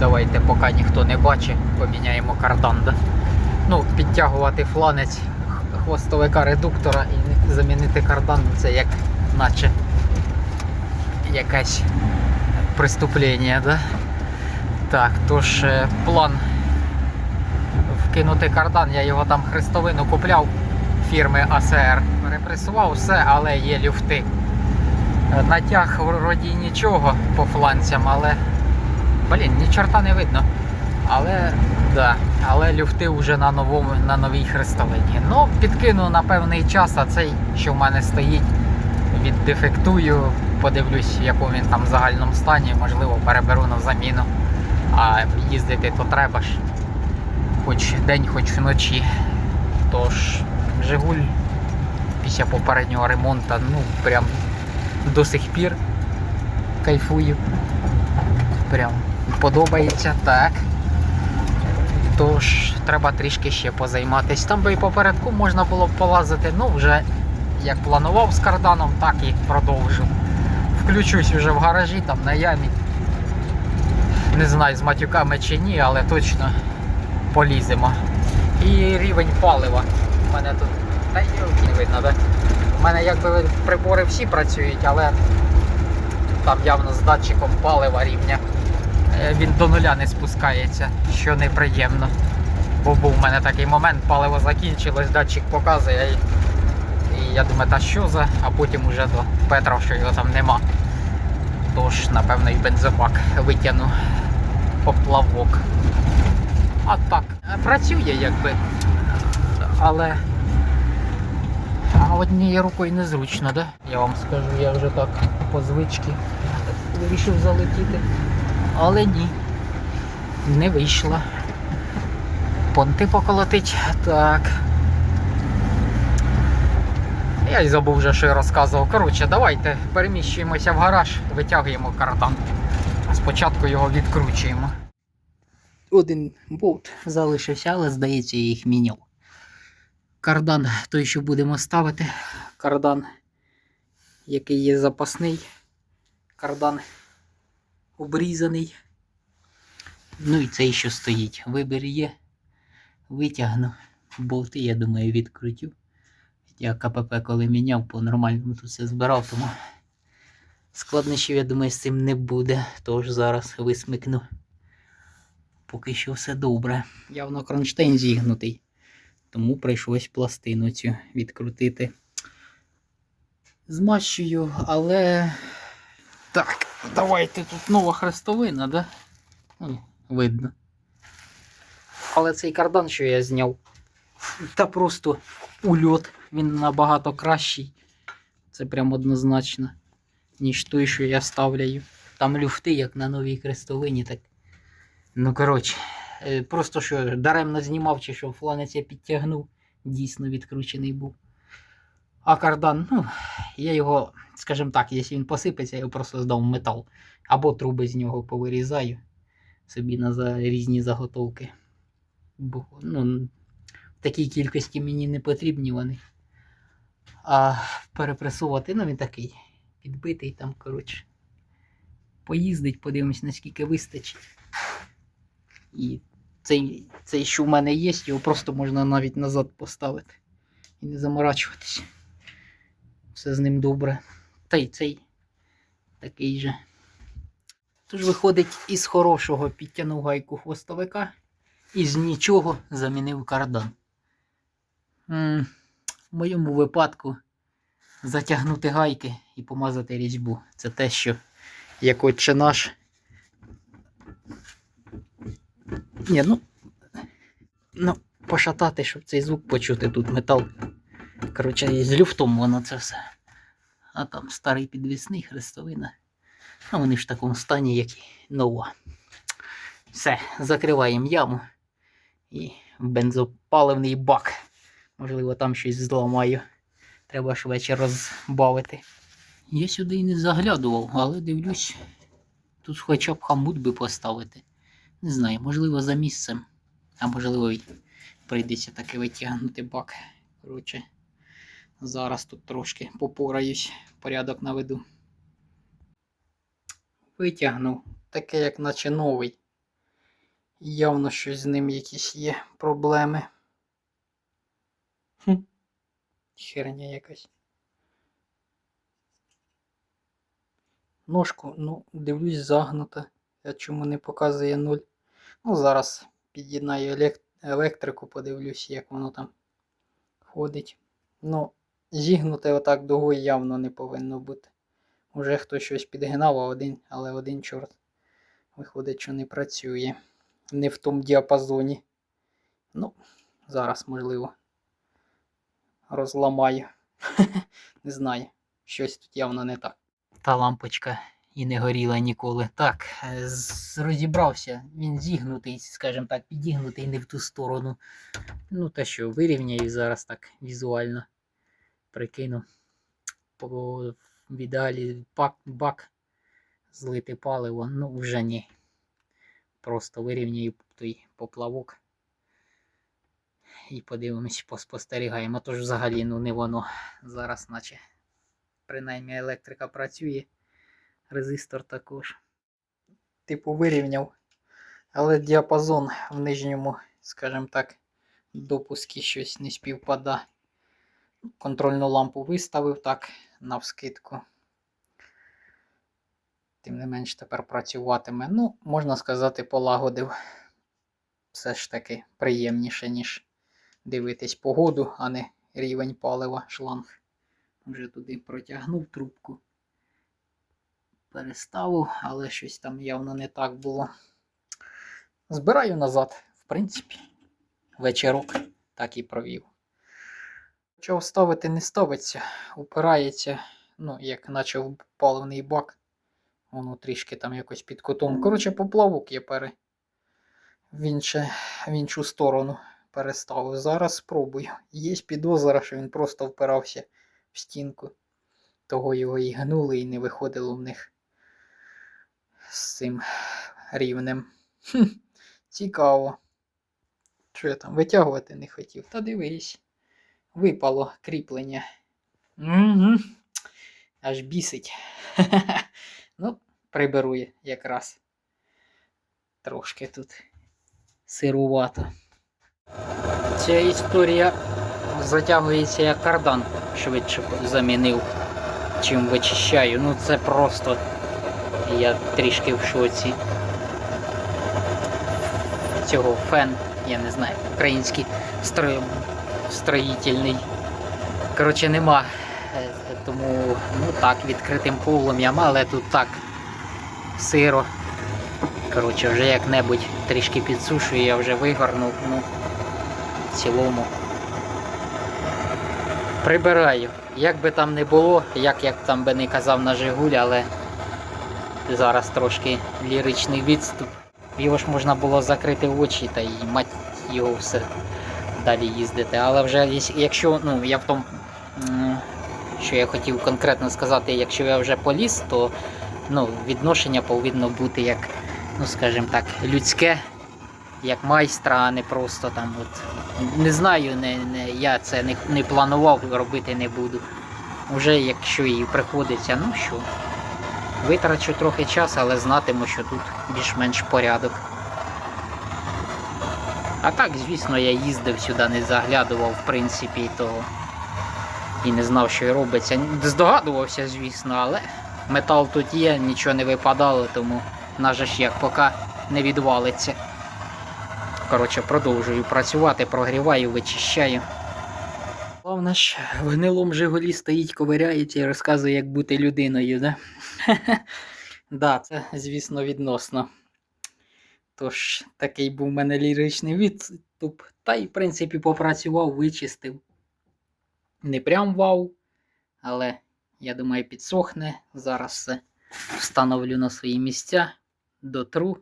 Давайте, поки ніхто не бачить, поміняємо кардан. Да? Ну, підтягувати фланець хвостовика редуктора і замінити кардан це як наче якесь преступлення, да? Так, тож е, план вкинути кардан, я його там хрестовину купляв фірми АСР. Перепресував все, але є люфти. Е, Натяг вроді нічого по фланцям, але. Блін, ні чорта не видно. Але да, але люфти вже на новому, на новій хрестовині. Ну, підкину на певний час, а цей, що в мене стоїть, віддефектую, подивлюсь, в він там в загальному стані, можливо, переберу на заміну. А їздити то треба ж. Хоч день, хоч вночі. Тож, Жигуль після попереднього ремонту, ну, прям до сих пір кайфую. Прям подобається, так. Тож, треба трішки ще позайматися. Там би і попередку можна було б полазити, ну вже як планував з карданом, так і продовжу. Включусь вже в гаражі, там на ямі. Не знаю, з матюками чи ні, але точно поліземо. І рівень палива. У мене тут. Та не видно, так? У мене якби прибори всі працюють, але там явно з датчиком палива рівня. Е, Він до нуля не спускається, що неприємно. Бо був у мене такий момент, паливо закінчилось, датчик показує. І, я думаю, та що за, а потім уже до Петра, що його там нема. Тож, напевно, і бензобак витягну поплавок. А так, працює якби. Але. Однією рукою незручно, да? Я вам скажу, я вже так по звичці вирішив залетіти. Але ні. Не вийшло. Понти поколотить. Так. Я й забув вже, що я розказував. Коротше, давайте переміщуємося в гараж, витягуємо кардан. Спочатку його відкручуємо. Один болт залишився, але здається, я їх міняв. Кардан той, що будемо ставити. Кардан, який є запасний. Кардан обрізаний. Ну і цей, що стоїть. Вибір є. Витягну. Болти, я думаю, відкрутю. Я КПП коли міняв, по-нормальному тут все збирав, тому складнощів, я думаю, з цим не буде. Тож зараз висмикну. Поки що все добре. Явно кронштейн зігнутий. Тому прийшлось пластину цю відкрутити. Змащую, але. Так, давайте тут нова хрестовина, да? Видно. Але цей кардан, що я зняв, та просто ульот. Він набагато кращий. Це прям однозначно, ніж той, що я ставляю. Там люфти, як на новій хрестовині, так. Ну, коротше, е, просто що даремно знімав, чи що фланець я підтягнув, дійсно відкручений був. А кардан, ну, я його, скажімо так, якщо він посипеться, я його просто здав в метал. Або труби з нього повирізаю собі на за різні заготовки. Бо ну, в такій кількості мені не потрібні вони. А перепресувати, ну він такий підбитий там, коротше. Поїздить, подивимось, наскільки вистачить. І цей, цей, що в мене є, його просто можна навіть назад поставити. І не заморачуватися. Все з ним добре. Та й цей такий же. Тож виходить, із хорошого підтягнув гайку хвостовика і з нічого замінив кардан. В моєму випадку затягнути гайки і помазати різьбу. Це те, що як отче наш. Ні, ну, ну, пошатати, щоб цей звук почути тут метал. Коротше, з люфтом воно це все. А там старий підвісний хрестовина. А вони ж в такому стані, як і нова. Все, закриваємо яму і бензопаливний бак. Можливо, там щось зламаю. Треба вечір розбавити. Я сюди і не заглядував, але дивлюсь, тут хоча б хамут би поставити. Не знаю, можливо, за місцем. А можливо, прийдеться таки витягнути бак. Коротше, зараз тут трошки попораюсь, порядок наведу. Витягнув, таке, як наче новий. Явно щось з ним якісь є проблеми. Хм. Херня якась. Ножку, ну, дивлюсь, загнута. Я чому не показує нуль. Ну, зараз під'єднаю електрику, подивлюсь, як воно там ходить. Ну, зігнуте отак дугою явно не повинно бути. Уже хтось щось підгинав, а один, але один чорт. Виходить, що не працює. Не в тому діапазоні. Ну, зараз, можливо, розламаю. Не знаю. Щось тут явно не так. Та лампочка і не горіла ніколи. Так, е, розібрався. Він зігнутий, скажімо так, підігнутий не в ту сторону. Ну, те, що вирівняю зараз так візуально. Прикину. По в пак, бак злити паливо. Ну, вже ні. Просто вирівняю той поплавок. І подивимось, поспостерігаємо. Тож взагалі ну не воно. Зараз, наче принаймні електрика працює. Резистор також. Типу вирівняв. Але діапазон в нижньому, скажімо так, допуску щось не співпада. Контрольну лампу виставив так, навскидку. Тим не менш тепер працюватиме. Ну, можна сказати, полагодив. Все ж таки приємніше, ніж дивитись погоду, а не рівень палива шланг. Вже туди протягнув трубку. Переставив, але щось там явно не так було. Збираю назад, в принципі, вечірок так і провів. Почав ставити не ставиться, упирається, ну, як наче в паливний бак. Воно трішки там якось під кутом. Коротше, поплавок я пере... в, інше... в іншу сторону переставив. Зараз спробую. Є підозра, що він просто впирався в стінку. Того його і гнули, і не виходило в них з цим рівнем. Хм, цікаво. Що я там витягувати не хотів? Та дивись. Випало кріплення. Угу. Аж бісить. ну, приберу я якраз. Трошки тут сирувато. Ця історія затягується як кардан швидше замінив, чим вичищаю. Ну це просто я трішки в шоці. Цього фен, я не знаю, український стро... строїтельний. Коротше, нема. Е, Тому, ну так, відкритим полум'ям, але тут так сиро. Коротше, вже як-небудь трішки підсушую, я вже вигорнув, ну, в цілому. Прибираю. Як би там не було, як як там би не казав на Жигуль, але зараз трошки ліричний відступ. Його ж можна було закрити очі та й мать його все далі їздити. Але вже якщо, ну, я в тому, що я хотів конкретно сказати, якщо я вже поліз, то ну, відношення повинно бути як, ну скажімо так, людське, як майстра, а не просто там от. Не знаю, не, не, я це не, не планував робити не буду. Уже якщо і приходиться, ну що, витрачу трохи часу, але знатиму, що тут більш-менш порядок. А так, звісно, я їздив сюди, не заглядував, в принципі, то і не знав, що робиться. Здогадувався, звісно, але метал тут є, нічого не випадало, тому наже ж як поки не відвалиться. Коротше, продовжую працювати, прогріваю, вичищаю. Головне ж, в гнилому Жигулі стоїть, ковиряється і розказує, як бути людиною, да? да, це, звісно, відносно. Тож, такий був у мене ліричний відступ. Та й, в принципі, попрацював, вичистив. Не прям вау, але я думаю, підсохне. Зараз все встановлю на свої місця, дотру,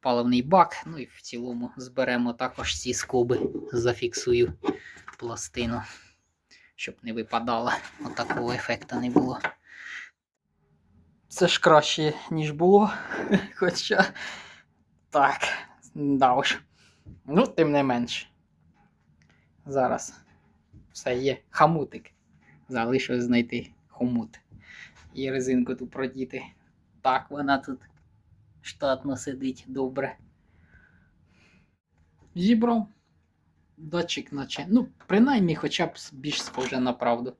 паливний бак. Ну і в цілому зберемо також ці скоби, зафіксую пластину, щоб не випадало. Отакого ефекту не було. Це ж краще, ніж було. Хоча. Так, да уж. Ну, тим не менш. Зараз все є. Хамутик. Залишилось знайти хомут. І резинку тут продіти. Так, вона тут штатно сидить добре. Зібрав. Датчик наче. Ну, принаймні, хоча б більш схоже на правду.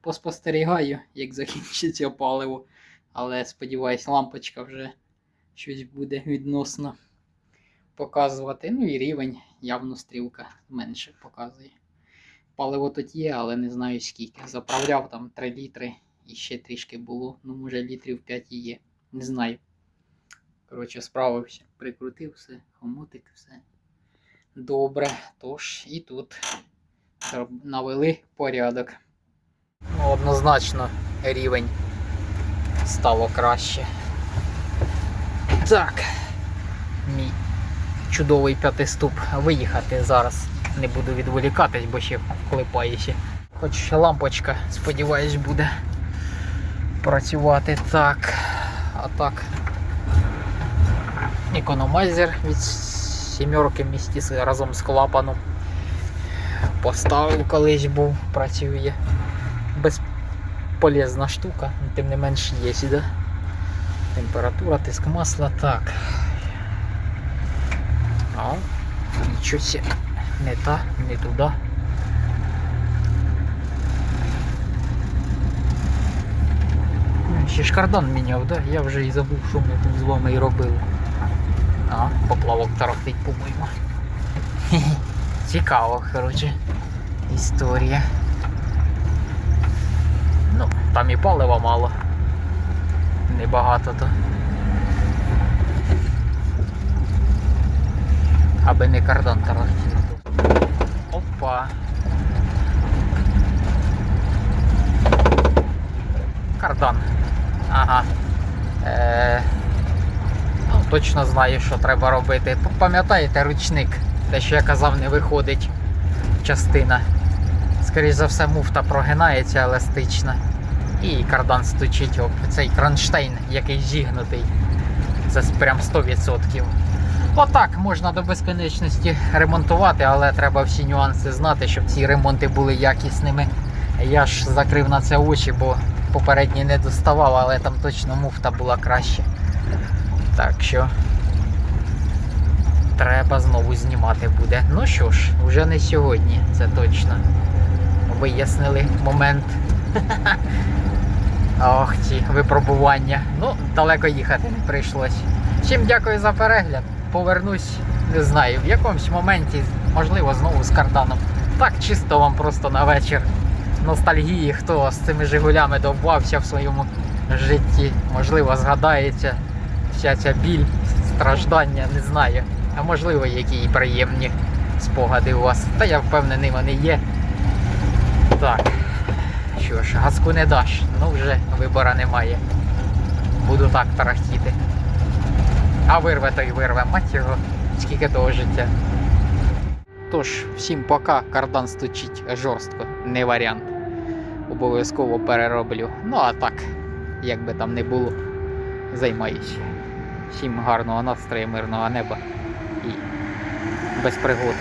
Поспостерігаю, як закінчиться паливо. Але сподіваюсь, лампочка вже щось буде відносно показувати. Ну і рівень, явно стрілка менше показує. Паливо тут є, але не знаю скільки. Заправляв там 3 літри і ще трішки було. Ну, може, літрів 5 і є. Не знаю. Коротше, справився. Прикрутив все, хомутик, все. Добре. Тож і тут навели порядок. Ну, однозначно рівень стало краще. Так. Мій чудовий п'ятиступ виїхати зараз. Не буду відволікатись, бо ще вклипає ще. Хоч лампочка, сподіваюсь, буде працювати так. А так. Економайзер від сімерки місті разом з клапаном. Поставив колись був, працює. Безполезна штука, тим не менш є, да? Температура, тиск масла, так. А, нічого сі. Не та, не туди. Ще ж кардан міняв, да? Я вже і забув, що ми тут з вами і робили. А, поплавок тарахтить, по-моєму. Цікаво, коротше. Історія. Ну, там і палива мало. Небагато то. Аби не кардан тарахтів. Опа. Кардан. Ага. Е, ну, точно знаю, що треба робити. Пам'ятаєте, ручник, те, що я казав, не виходить частина. Скоріше за все, муфта прогинається еластична. І кардан стучить об цей кронштейн, який зігнутий. Це прям 100%. Отак можна до безконечності ремонтувати, але треба всі нюанси знати, щоб ці ремонти були якісними. Я ж закрив на це очі, бо попередній не доставав, але там точно муфта була краще. Так що треба знову знімати буде. Ну що ж, вже не сьогодні, це точно. Вияснили момент. Ох, ці випробування. Ну, далеко їхати не прийшлось. Всім дякую за перегляд. Повернусь, не знаю, в якомусь моменті, можливо, знову з карданом. Так, чисто вам просто на вечір ностальгії, хто з цими Жигулями довбався в своєму житті. Можливо, згадається вся ця біль, страждання, не знаю. А можливо, які і приємні спогади у вас. Та я впевнений, вони є. Так. Що ж, газку не даш, ну вже вибора немає. Буду так тарахтіти. А вирве то й вирве, мать його, скільки того життя. Тож, всім пока, кардан стучить жорстко, не варіант. Обов'язково перероблю. Ну а так, як би там не було, займаюся. Всім гарного настрою, мирного неба і без пригод.